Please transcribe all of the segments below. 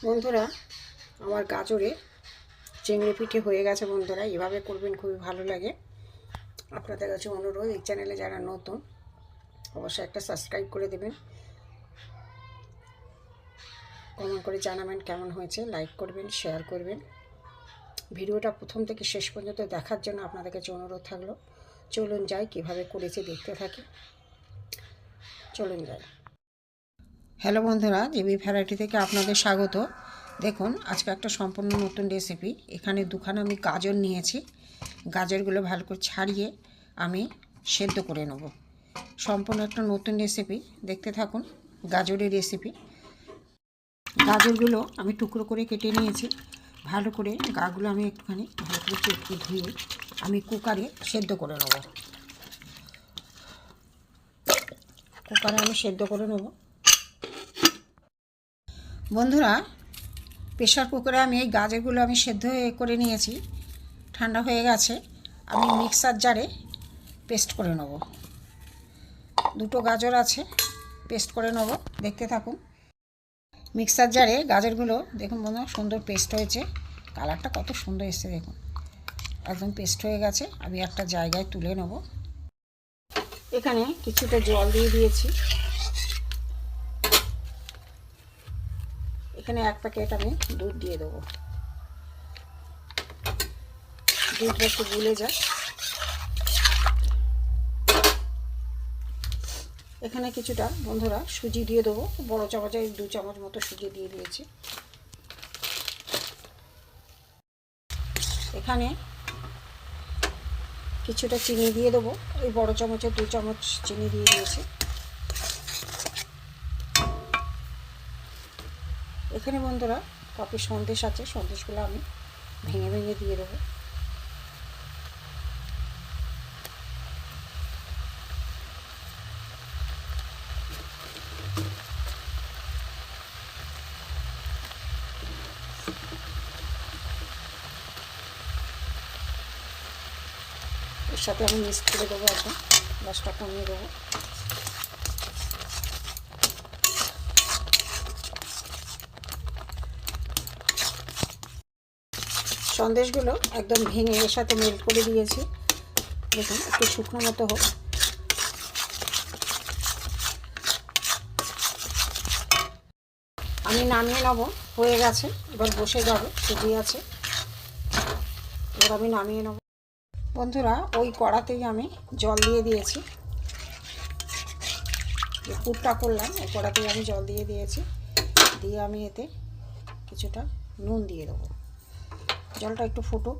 বন্ধুরা, আমার গাজরে চিংড়ি পিঠে হয়ে গেছে বন্ধুরা, এভাবে করবেন খুবই ভালো লাগে। আপনাদের কাছে অনুরোধ, এই চ্যানেলে যারা নতুন, অবশ্যই একটা সাবস্ক্রাইব করে দেবেন। কমেন্ট করে জানাবেন কেমন হয়েছে লাইক করবেন শেয়ার করবেন। ভিডিওটা প্রথম থেকে শেষ পর্যন্ত দেখার জন্য আপনাদের কাছে অনুরোধ থাকল। চলুন যাই, কীভাবে করেছে দেখতে থাকি। চলুন যাই। হ্যালো বন্ধুরা জিবি ভ্যারাইটি থেকে আপনাদের স্বাগত। দেখুন, আজকে একটা সম্পূর্ণ নতুন রেসিপি এখানে দুখানা আমি গাজর নিয়েছি। গাজরগুলো ভালো করে ছাড়িয়ে আমি সেদ্ধ করে নেব। সম্পূর্ণ একটা নতুন রেসিপি দেখতে থাকুন গাজরের রেসিপি গাজরগুলো আমি টুকরো করে কেটে নিয়েছি। ভালো করে গাগুলো আমি একটুখানি ভালো করে চেটকে ধুয়ে আমি কুকারে সেদ্ধ করে নেব। কুকারে আমি সেদ্ধ করে নেব। বন্ধুরা প্রেশার কুকারে আমি এই গাজরগুলো আমি সেদ্ধ করে নিয়েছি। ঠান্ডা হয়ে গেছে। আমি মিক্সার জারে পেস্ট করে নেব। দুটো গাজর আছে, পেস্ট করে নেব। দেখতে থাকুন। মিক্সার জারে গাজরগুলো, দেখুন বন্ধুরা, সুন্দর পেস্ট হয়েছে। কালারটা কত সুন্দর এসছে, দেখুন। একদম পেস্ট হয়ে গেছে। আমি একটা জায়গায় তুলে নেব। এখানে কিছুটা জল দিয়ে দিয়েছি। এখানে এক প্যাকেট আমি দুধ দিয়ে দেবো। দুধটা একটু গুলে যায় এখানে কিছুটা বন্ধুরা সুজি দিয়ে দেবো। বড় চামচে দু চামচ মতো সুজি দিয়ে দিয়েছি। এখানে কিছুটা চিনি দিয়ে দেবো। ওই বড় চামচে দু চামচ চিনি দিয়ে দিয়েছি। এখানে বন্ধুরা কপি সন্দেশ আছে, সন্দেশগুলো আমি ভেঙে ভেঙে দিয়ে দেবো। এর সাথে আমি মিক্স করে দেবো একদম গ্যাসটা কমিয়ে দেবো। সন্দেশগুলো একদম ভেঙে এর সাথে মেল্ট করে দিয়েছি। দেখুন, একটু শুকনো মতো হোক। আমি নামিয়ে নেব, হয়ে গেছে, এবার বসে যাবে সুজি আছে। এবার আমি নামিয়ে নেব। বন্ধুরা, ওই কড়াতেই আমি জল দিয়ে দিয়েছি। যে পুরটা করলাম, ওই কড়াতেই আমি জল দিয়ে দিয়েছি। দিয়ে আমি এতে কিছুটা নুন দিয়ে দেবো। জলটা একটু ফুটুক।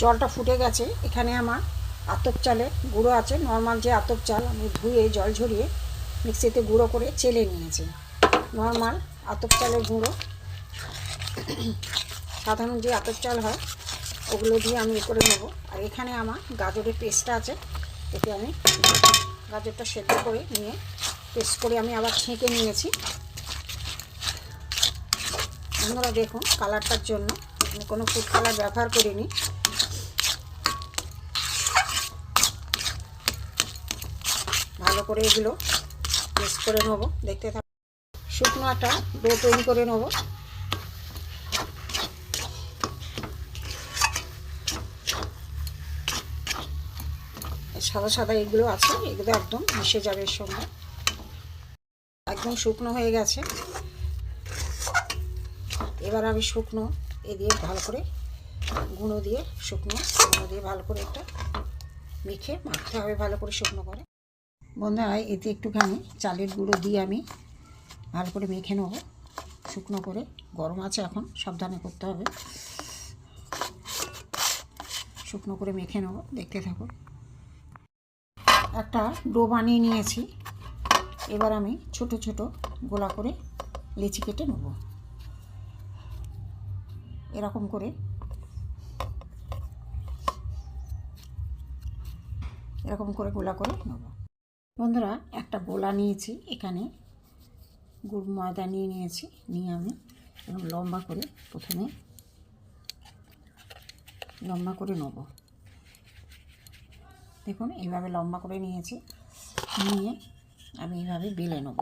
জলটা ফুটে গেছে। এখানে আমার আতপ চালে গুঁড়ো আছে। নর্মাল যে আতপ চাল আমি ধুয়ে জল ঝরিয়ে মিক্সিতে গুঁড়ো করে চেলে নিয়েছি। নর্মাল আতপ চালের গুঁড়ো। সাধারণ যে আতপ চাল হয়, ওগুলো দিয়ে আমি এ করে নেব। আর এখানে আমার গাজরের পেস্টটা আছে। এতে আমি গাজরটা সেদ্ধ করে নিয়ে পেস্ট করে আমি আবার ছেঁকে নিয়েছি। আপনারা দেখুন কালারটার জন্য। আমি কোনো ফুড কালার ব্যবহার করিনি। ভালো করে এগুলো মিক্স করে নেব, দেখতে থাক শুকনো একটা ডো তৈরি করে নেব। সাদা সাদা এগুলো আছে, এগুলো একদম মিশে যাবে এর সঙ্গে। একদম শুকনো হয়ে গেছে। এবার আমি শুকনো এ দিয়ে ভালো করে গুঁড়ো দিয়ে, শুকনো গুঁড়ো দিয়ে ভালো করে একটা মেখে মাখতে হবে, ভালো করে শুকনো করে। বন্ধুরা, এতে একটুখানি চালের গুঁড়ো দিয়ে আমি ভালো করে মেখে নেব। শুকনো করে, গরম আছে এখন, সাবধানে করতে হবে। শুকনো করে মেখে নেব, দেখতে থাকুন একটা ডো বানিয়ে নিয়েছি। এবার আমি ছোট ছোট গোলা করে লিচি কেটে নেব। এরকম করে। এরকম করে গোলা করে নেব। বন্ধুরা, একটা গোলা নিয়েছি এখানে। গুড় ময়দা নিয়ে নিয়েছি, নিয়ে আমি এরকম লম্বা করে প্রথমে লম্বা করে নেব। দেখুন, এইভাবে লম্বা করে নিয়েছি। নিয়ে আমি এইভাবে বেলে নেব।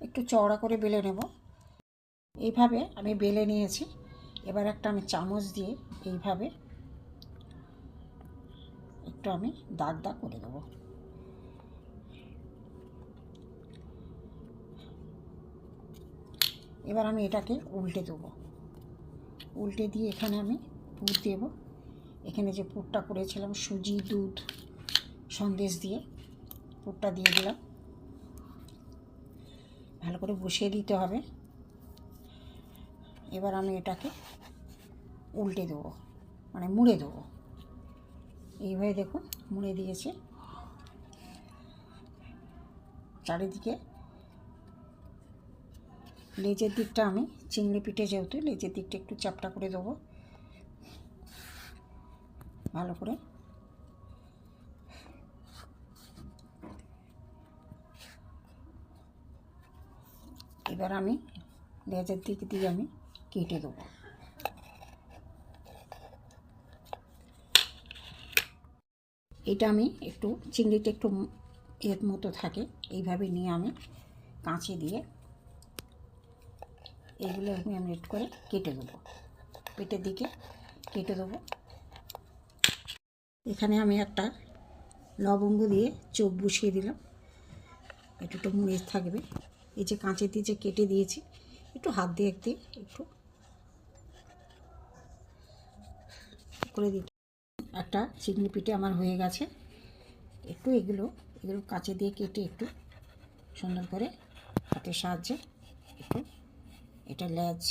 একটু চওড়া করে বেলে নেব। এইভাবে আমি বেলে নিয়েছি। এবার একটা আমি চামচ দিয়ে এইভাবে একটু আমি দাগ দাগ করে দেবো এবার আমি এটাকে উল্টে দেবো। উল্টে দিয়ে এখানে আমি পুর দেব। এখানে যে পুরটা করেছিলাম সুজি, দুধ, সন্দেশ দিয়ে পুরটা দিয়ে দিলাম। ভালো করে বসিয়ে দিতে হবে। এবার আমি এটাকে উল্টে দেবো মানে মুড়ে দেবো। এইভাবে দেখুন, মুড়ে দিয়েছে। চারিদিকে লেজের দিকটা আমি চিংড়ি পিঠে যেহেতু, লেজের দিকটা একটু চাপটা করে দেবো। ভালো করে এবার আমি লেজের দিক দিয়ে আমি কেটে দেবো। এটা আমি একটু, চিংড়িটা একটু এর মতো থাকে, এইভাবে নিয়ে আমি কাঁচি দিয়ে এগুলো আমি আমি একটু করে কেটে দেবো। পেটের দিকে কেটে দেবো। এখানে আমি একটা লবঙ্গ দিয়ে চোখ বসিয়ে দিলাম। একটু একটু মুড়ে থাকবে। এই যে কাঁচের দিয়ে যে কেটে দিয়েছি, একটু হাত দিয়ে একটু একটু করে দিতে একটা চিংড়ি পিঠে আমার হয়ে গেছে। একটু এগুলো এগুলো কাঁচে দিয়ে কেটে একটু সুন্দর করে হাতের সাহায্যে একটু এটা লেজ,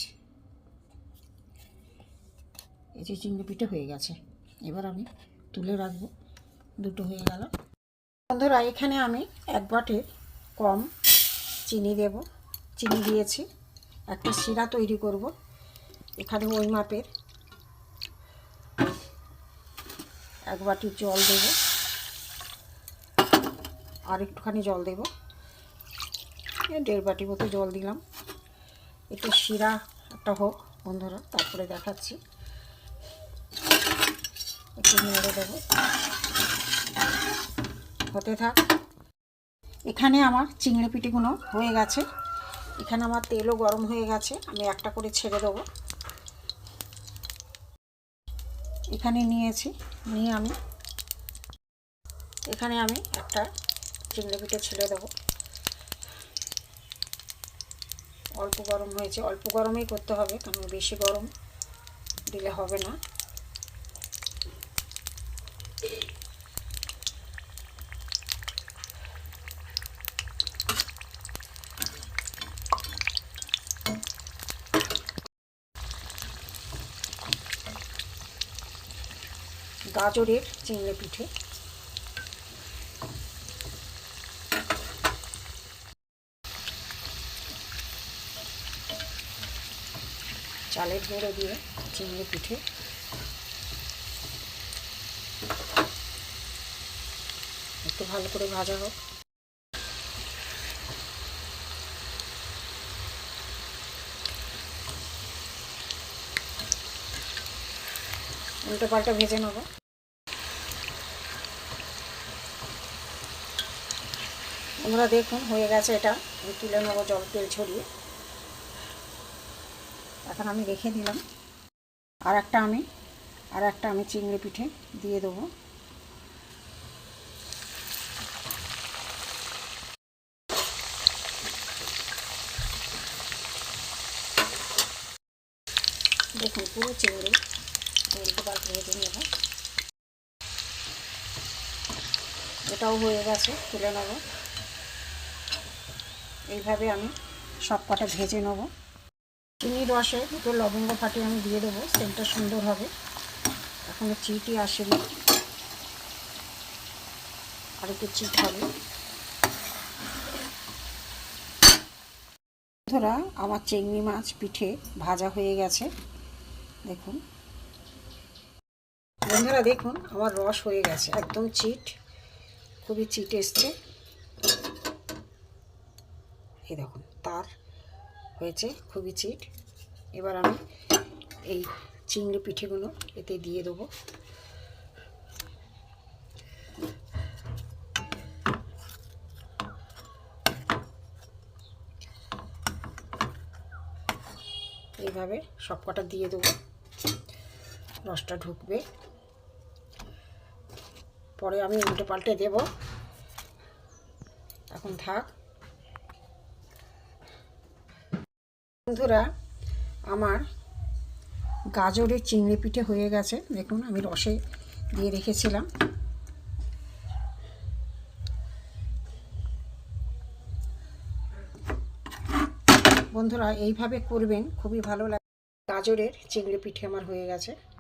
এই যে চিংড়ি পিঠে হয়ে গেছে। এবার আমি তুলে রাখব। দুটো হয়ে গেল। বন্ধুরা, এখানে আমি এক বাটে কম চিনি দেব। চিনি দিয়েছি। একটা শিরা তৈরি করব। এখানে ওই মাপের। এক বাটি জল দেব। আর একটুখানি জল দেব। দেড় বাটি মতো জল দিলাম। একটু শিরা একটা হোক বন্ধুরা, তারপরে দেখাচ্ছি। একটু নেড়ে দেবো। হতে থাক। এখানে আমার চিংড়ি পিটিগুলো হয়ে গেছে। এখানে আমার তেলও গরম হয়ে গেছে, আমি একটা করে ছেড়ে দেবো। এখানে নিয়েছি, নিয়ে আমি, এখানে আমি একটা চিংড়ি পিঠে ছেড়ে দেবো। অল্প গরম হয়েছে, অল্প গরমেই করতে হবে, কারণ বেশি গরম দিলে হবে না। গাজরের চিংড়ে পিঠে। চালের গুঁড়ো দিয়ে চিংড়ে পিঠে। একটু ভালো করে ভাজা হোক। উল্টো পাল্টা ভেজে নেব। আমরা দেখুন, হয়ে গেছে এটা। আমি তুলে নেব জল, তেল ছড়িয়ে। এখন আমি রেখে দিলাম। আর একটা আমি, আর একটা আমি চিংড়ি পিঠে দিয়ে দেবো। দেখুন, পুরো চিংড়ি উল্টো পাল্টে ভেজে নেব। এটাও হয়ে গেছে, তুলে নেব। এইভাবে আমি সব কটা ভেজে নেব। চিনি রসে দুটো লবঙ্গ ফাটিয়ে আমি দিয়ে দেবো, সেন্টটা সুন্দর হবে। এখনও চিটি আসেনি। আর একটু চিট হবে। বন্ধুরা, আমার চিংড়ি মাছ পিঠে ভাজা হয়ে গেছে। দেখুন। বন্ধুরা, দেখুন, আমার রস হয়ে গেছে। একদম চিট, খুবই চিট এসছে। এই দেখুন, তার হয়েছে খুবই চিট। এবার আমি এই চিংড়ি পিঠেগুলো এতে দিয়ে দেবো। এইভাবে সব কটা দিয়ে দেবো। রসটা ঢুকবে। পরে আমি উল্টে পাল্টে দেব। এখন থাক। বন্ধুরা, আমার গাজরের চিংড়ি পিঠে হয়ে গেছে। দেখুন, আমি রসে দিয়ে রেখেছিলাম। বন্ধুরা, এইভাবে করবেন, খুবই ভালো লাগে। গাজরের চিংড়ি পিঠে আমার হয়ে গেছে।